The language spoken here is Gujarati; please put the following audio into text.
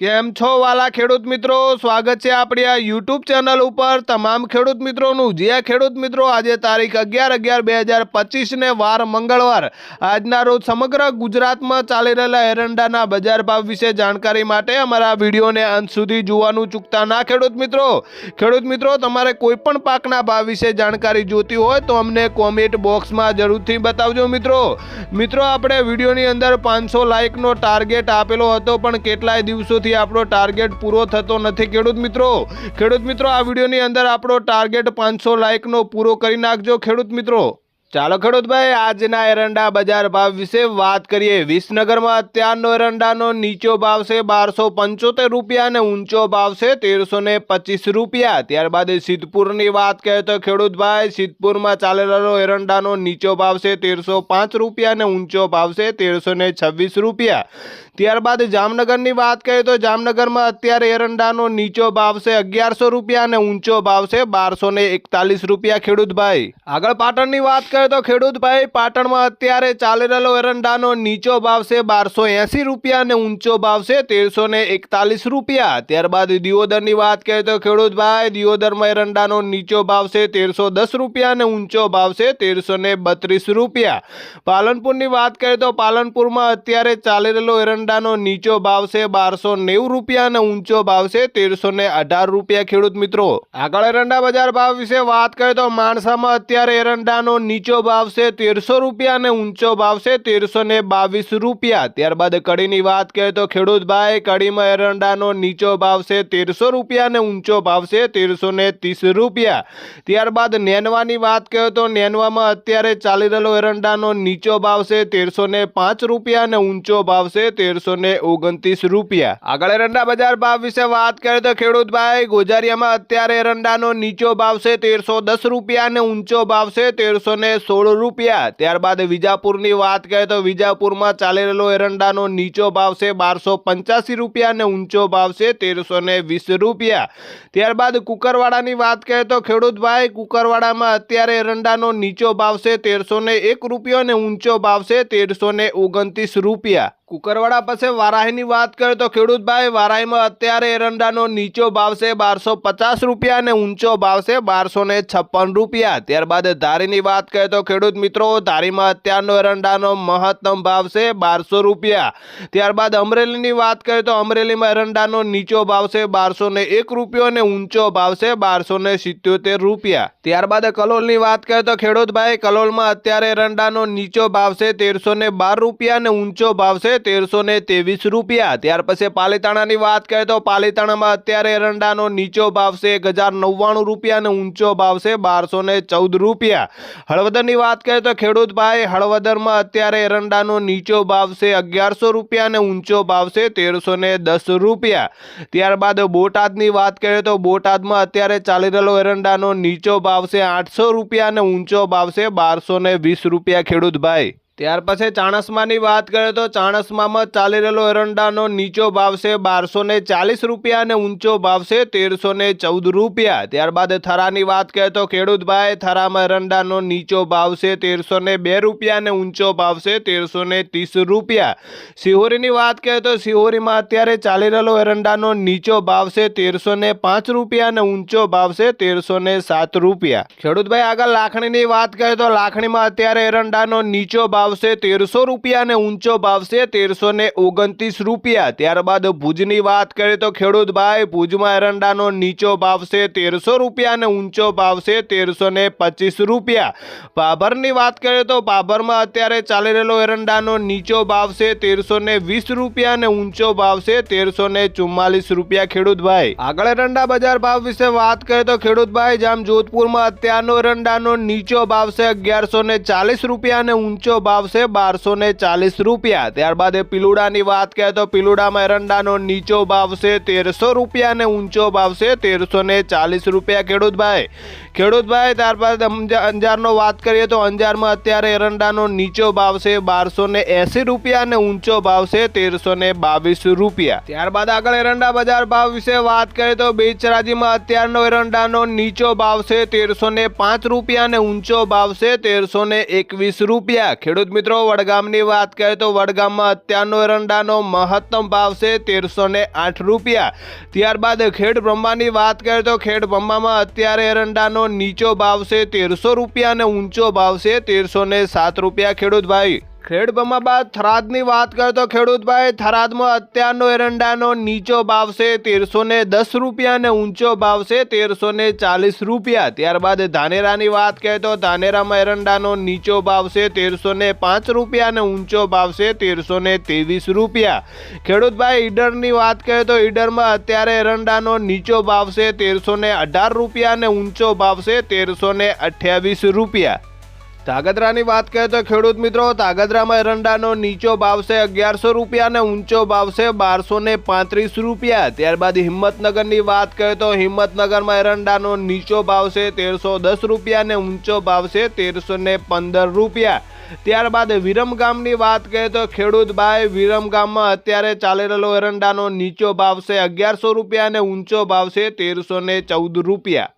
કેમ છો વાલા ખેડૂત મિત્રો? સ્વાગત છે આપણી આ યુટ્યુબ ચેનલ ઉપર. તમામ ખેડૂત મિત્રોનું, જે ખેડૂત મિત્રો, આજે તારીખ અગિયાર અગિયાર બે હજાર પચીસને વાર મંગળવાર. આજના રોજ સમગ્ર ગુજરાતમાં ચાલી રહેલા એરંડાના બજાર ભાવ વિશે જાણકારી માટે અમારા વિડીયોને અંત સુધી જોવાનું ચૂકતા ના ખેડૂત મિત્રો. ખેડૂત મિત્રો, તમારે કોઈ પણ પાકના ભાવ વિશે જાણકારી જોતી હોય તો અમને કોમેન્ટ બોક્સમાં જરૂરથી બતાવજો મિત્રો. મિત્રો, આપણે વિડીયોની અંદર પાંચસો લાઇકનો ટાર્ગેટ આપેલો હતો, પણ કેટલાય દિવસોથી આપણો ટાર્ગેટ પૂરો થતો નથી. ખેડૂત મિત્રો ખેડૂત મિત્રો, આ વિડીયોની અંદર આપણો ટાર્ગેટ પાંચસો લાઇકનો પૂરો કરી નાખજો. ખેડૂત મિત્રો ચાલો ખેડૂતભાઈ આજના એરંડા બજાર ભાવ વિશે વાત કરીએ. વિસનગરમાં અત્યારનો એરંડાનો નીચો ભાવ છે બારસો પંચોતેર રૂપિયા અને ઊંચો ભાવ છે તેરસો ને પચીસ રૂપિયા. ત્યારબાદ સિદ્ધપુરની વાત કરીએ તો ખેડૂતભાઈ સિદ્ધપુરમાં ચાલેલો એરંડાનો નીચો ભાવ છે તેરસો પાંચ રૂપિયા અને ઊંચો ભાવ છે તેરસો ને છવ્વીસ રૂપિયા. ત્યારબાદ જામનગરની વાત કરીએ તો જામનગરમાં અત્યારે એરંડાનો નીચો ભાવ છે અગિયારસો રૂપિયા અને ઊંચો ભાવ છે બારસો એકતાલીસ રૂપિયા. ખેડૂતભાઈ આગળ પાટણની વાત કરીએ તો ખેડૂતભાઈ પાટણમાં અત્યારે ચાલી રહેલો એરંડાનો નીચો ભાવ છે બારસો એંસી રૂપિયા અને ઊંચો ભાવ છે તેરસો ને એકતાલીસ રૂપિયા. ત્યારબાદ દિયોદરની વાત કરીએ તો ખેડૂતભાઈ દિયોદરમાં એરંડાનો નીચો ભાવ છે તેરસો દસ રૂપિયા અને ઊંચો ભાવ છે તેરસો ને બત્રીસ રૂપિયા. પાલનપુરની વાત કરીએ તો પાલનપુરમાં અત્યારે ચાલી રહેલો એરંડાનો નીચો ભાવ છે બારસો નેવું રૂપિયા અને ઊંચો ભાવ છે તેરસો ને અઢાર રૂપિયા. ખેડૂત મિત્રો, આગળ એરંડા બજાર ભાવ વિશે વાત કરીએ તો માણસામાં અત્યારે એરંડાનો નીચો ભાવ છે તેરસો રૂપિયા અને ઊંચો ભાવ છે તેરસો ને બાવીસ રૂપિયા. ત્યારબાદ કડીની વાત કરીએ તો ખેડૂતભાઈ કડીમાં એરંડાનો નીચો ભાવ છે તેરસો રૂપિયા અને ઊંચો ભાવ છે તેરસો ને ત્રીસ રૂપિયા. ત્યારબાદ નેનવાની વાત કરીએ તો નેનવામાં અત્યારે ચાલી રહેલો એરંડાનો નીચો ભાવ છે તેરસો ને પાંચ રૂપિયા અને ઊંચો ભાવ છે તેરસો ને ઓગણત્રીસ રૂપિયા. આગળ એરંડા બજાર ભાવ વિશે વાત કરીએ તો ખેડૂતભાઈ ગોજારિયામાં અત્યારે એરંડાનો નીચો ભાવ છે તેરસો દસ રૂપિયા અને ઊંચો ભાવ છે તેરસો ને સોળ રૂપિયા. ત્યારબાદ વિજાપુરની વાત કરીએ તો વિજાપુરમાં ચાલી રહેલો એરંડાનો નીચો ભાવ છે બારસો પંચ્યાસી રૂપિયા અને ઊંચો ભાવ છે તેરસો વીસ રૂપિયા. ત્યારબાદ કુકરવાડાની વાત કરીએ તો ખેડૂતભાઈ, કુકરવાડામાં અત્યારે એરંડાનો નીચો ભાવ છે તેરસો એક રૂપિયો અને ઊંચો ભાવ છે તેરસો ઓગણત્રીસ રૂપિયા. કુકરવાડા પાસે વારાહીની વાત કરીએ તો ખેડૂતભાઈ વારાહીમાં અત્યારે એરંડાનો નીચો ભાવ છે બારસો પચાસ રૂપિયા અને ઊંચો ભાવ છે બારસો ને છપ્પન રૂપિયા. ત્યારબાદ ધારીની વાત કરીએ તો ખેડૂત મિત્રો, ધારીમાં અત્યારનો એરંડાનો મહત્તમ ભાવ છે બારસો રૂપિયા. ત્યારબાદ અમરેલીની વાત કરીએ તો અમરેલીમાં એરંડાનો નીચો ભાવ છે બારસો ને એક રૂપિયો અને ઊંચો ભાવ છે બારસો ને સિત્યોતેર રૂપિયા. ત્યારબાદ કલોલની વાત કરીએ તો ખેડૂતભાઈ, કલોલમાં અત્યારે એરંડાનો નીચો ભાવ છે તેરસો ને બાર રૂપિયા અને ઊંચો ભાવ છે તેરસો ને ત્રેવીસ રૂપિયા. ત્યાર પછી પાલીતાણાની વાત કરીએ તો પાલીતાણામાં અત્યારે એરંડાનો નીચો ભાવ છે એક હજાર નવ્વાણું રૂપિયા અને ઊંચો ભાવ છે બારસો ને ચૌદ રૂપિયા. હળવદરની વાત કરીએ તો ખેડૂતભાઈ હળવદરમાં અત્યારે એરંડાનો નીચો ભાવ છે અગિયારસો રૂપિયા અને ઊંચો ભાવ છે તેરસો ને દસ રૂપિયા. ત્યારબાદ બોટાદની વાત કરીએ તો બોટાદમાં અત્યારે ચાલી રહેલો એરંડાનો નીચો ભાવ છે આઠસો રૂપિયા અને ઊંચો ભાવ છે બારસો વીસ રૂપિયા ખેડૂતભાઈ ત્યાર પછી ચાણસમાની વાત કરીએ તો ચાણસમામાં ચાલી રહેલો એરંડાનો નીચો ભાવ છે બારસો ચાલીસ રૂપિયા અને ઊંચો ભાવ છે તેરસો ચૌદ રૂપિયા. ત્યારબાદ થરાની વાત કરીએ તો ખેડૂતભાઈ, થરામાં એરંડાનો નીચો ભાવ છે તેરસો બે રૂપિયા અને ઊંચો ભાવ છે તેરસો ત્રીસ રૂપિયા. સિહોરીની વાત કરીએ તો સિહોરીમાં અત્યારે ચાલી રહેલો એરંડાનો નીચો ભાવ છે તેરસો પાંચ રૂપિયા અને ઊંચો ભાવ છે તેરસો સાત રૂપિયા. ખેડૂતભાઈ, આગળ લાખણીની વાત કરીએ તો લાખણીમાં અત્યારે એરંડાનો નીચો ભાવ છે તેરસો રૂપિયા અને ઊંચો ભાવશે તેરસો ને ઓગણત્રીસ રૂપિયા. ત્યારબાદ ભુજની વાત કરીએ તો ખેડૂતભાઈ, ભુજમાં એરંડાનો નીચો ભાવશે તેરસો રૂપિયા અને ઊંચો ભાવશે તેરસો ને પચીસ રૂપિયા. ભાભરની વાત કરીએ તો ભાભરમાં અત્યારે ચાલી રહેલો એરંડાનો નીચો ભાવશે તેરસો ને વીસ રૂપિયા અને ઊંચો ભાવશે તેરસો ને ચુમ્માલીસ રૂપિયા. ખેડૂતભાઈ, આગળ એરંડા બજાર ભાવ વિશે વાત કરીએ તો ખેડૂતભાઈ જામ જોધપુરમાં અત્યારનો એરંડાનો નીચો ભાવશે અગિયારસો ને ચાલીસ રૂપિયા અને ઊંચો ભાવ છે બારસો ને ચાલીસ રૂપિયા. ત્યારબાદ પીલુડાની વાત કરીએ તો પીલુડામાં એરંડાનો નીચો ભાવ છે તેરસો રૂપિયા અને ઊંચો ભાવ છે તેરસો ને ચાલીસ રૂપિયા, ખેડૂતભાઈ. ખેડૂતભાઈ, ત્યારબાદ અંજારનો વાત કરીએ તો અંજારમાં અત્યારે એરંડાનો નીચો ભાવ છે બારસો ને એસી રૂપિયા અને ઊંચો ભાવ છે તેરસો ને બાવીસ રૂપિયા. ત્યારબાદ આગળ એરંડા બજાર ભાવ વિશે વાત કરીએ તો બેચરાજીમાં અત્યારનો એરંડાનો નીચો ભાવ છે તેરસો ને પાંચ રૂપિયા અને ઊંચો ભાવ છે તેરસો ને એકવીસ રૂપિયા. ખેડૂત ખેડૂત મિત્રો, વડગામની વાત કરીએ તો વડગામમાં અત્યારનો એરંડાનો મહત્તમ ભાવ છે તેરસો આઠ રૂપિયા. ત્યારબાદ ખેડ બ્રહ્માની વાત કરીએ તો ખેડ બ્રહ્મામાં અત્યારે એરંડાનો નીચો ભાવ છે તેરસો રૂપિયા અને ઊંચો ભાવ છે તેરસો સાત રૂપિયા. ખેડૂત ભાઈ ખેડ બ્રહ્મા બાદ થરાદની વાત કરીએ તો ખેડૂતભાઈ, થરાદમાં અત્યારનો એરંડાનો નીચો ભાવ છે તેરસો ને દસ રૂપિયા અને ઊંચો ભાવ છે તેરસો ને ચાલીસ રૂપિયા. ત્યારબાદ ધાનેરાની વાત કરીએ તો ધાનેરામાં એરંડાનો નીચો ભાવ છે તેરસો ને પાંચ રૂપિયા અને ઊંચો ભાવ છે તેરસો ને ત્રેવીસ રૂપિયા. ખેડૂતભાઈ, ઈડરની વાત કરીએ તો ઈડરમાં અત્યારે એરંડાનો નીચો ભાવ છે તેરસો ને અઢાર રૂપિયા અને ઊંચો ભાવ છે તેરસો ને અઠ્યાવીસ રૂપિયા. તાગદરાની વાત કરીએ તો ખેડૂત મિત્રો તાગદરામાં એરંડાનો નીચો ભાવ છે અગિયારસો રૂપિયા અને ઊંચો ભાવ છે બારસો ને પાંત્રીસ રૂપિયા. ત્યારબાદ હિંમતનગરની વાત કરીએ તો હિંમતનગરમાં એરંડાનો નીચો ભાવ છે તેરસો દસ રૂપિયા અને ઊંચો ભાવ છે તેરસો ને પંદર રૂપિયા. ત્યારબાદ વિરમગામની વાત કરીએ તો ખેડૂત ભાઈ, વિરમગામમાં અત્યારે ચાલી રહેલો એરંડાનો નીચો ભાવ છે અગિયારસો રૂપિયા અને ઊંચો ભાવ છે તેરસો ને ચૌદ રૂપિયા.